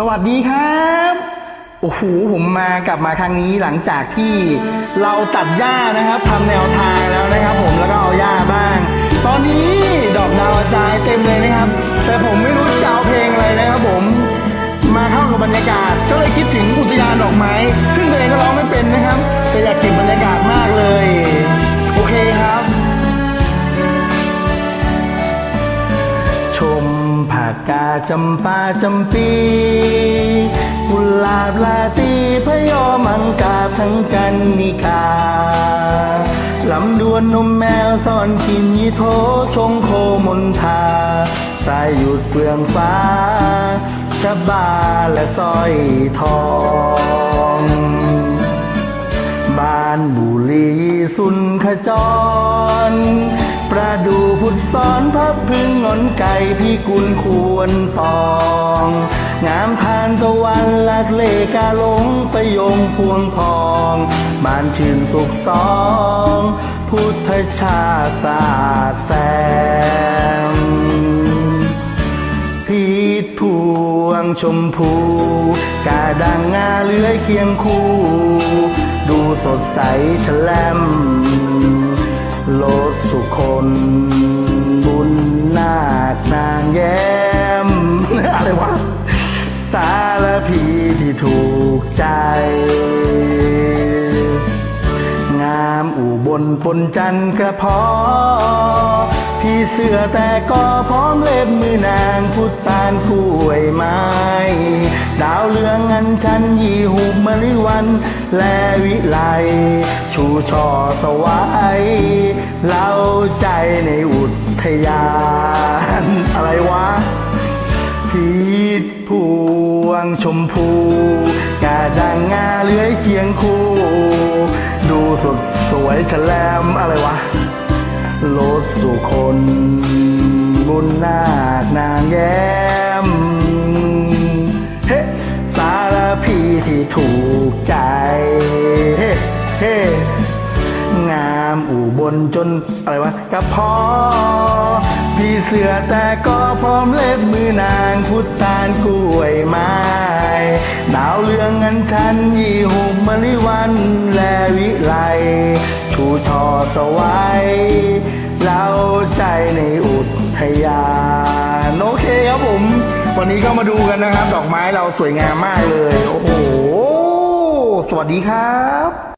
สวัสดีครับ โอ้โห ผมมากลับมาครั้งนี้หลังจากที่เราตัดหญ้านะครับทำแนวทางแล้วนะครับ ผมแล้วก็เอาหญ้าบ้าง ตอนนี้ดอกดาวกระจายเต็มเลยนะครับ แต่ผมไม่รู้จะเอาเพลงอะไรนะครับผมมาเข้ากับบรรยากาศ ก็เลยคิดถึงอุทยานดอกไม้ซึ่งตัวเองก็ร้องไม่เป็นนะครับแต่อยากเก็บบรร กาจำปาจำปีกุหลาบลาตีพยอมังกาทั้งกันนิกาลำดวนนมแมวซ่อนกินยีโทชงโคมนทาสายหยุดเฟืองฟ้าชะบาและสร้อยทองบ้านบุรีสุนขจรประ ดูพุทธสอนพับพึ่งงอนไก่พี่กุลควรปอง งามทานตะวันลักเลกาลงประยงพวงทองบานชื่นสุขสอง พุทธชาตาแสงพีดพวงชมพู กาดังงาเลื้อยเคียงคู่ ดูสดใสแฉลม โลดสุคนบุญนาคนางแย้ม อะไรวะ สารพีที่ถูกใจ งามอุบลปนจันกระพาะพี่เสื้อแต่ก็พร้อมเล็บมือนางพุทธานกล้วยไม้ ดาวเรืองอันชันยีหุบมริวัน และวิไลชูช่อสวาย เล่าใจในอุทยาน อะไรวะพีดพวงชมพูกาดังงาเลื้อยเคียงคู่ ดูสดสวยแฉลมอะไรวะโลดสุคน บุญนาคนางแย้ บลจนอะไรวะกระเพาะพี่เสือแต่ก็พร้อมเล็บมือนางพุทธานกล้วยไม้ดาวเรืองอันชันยี่หุบมริวันและวิไลชูชอสวายเล่าใจในอุทยานโอเคครับผม วันนี้ก็มาดูกันนะครับ ดอกไม้เราสวยงามมากเลย โอ้โห สวัสดีครับ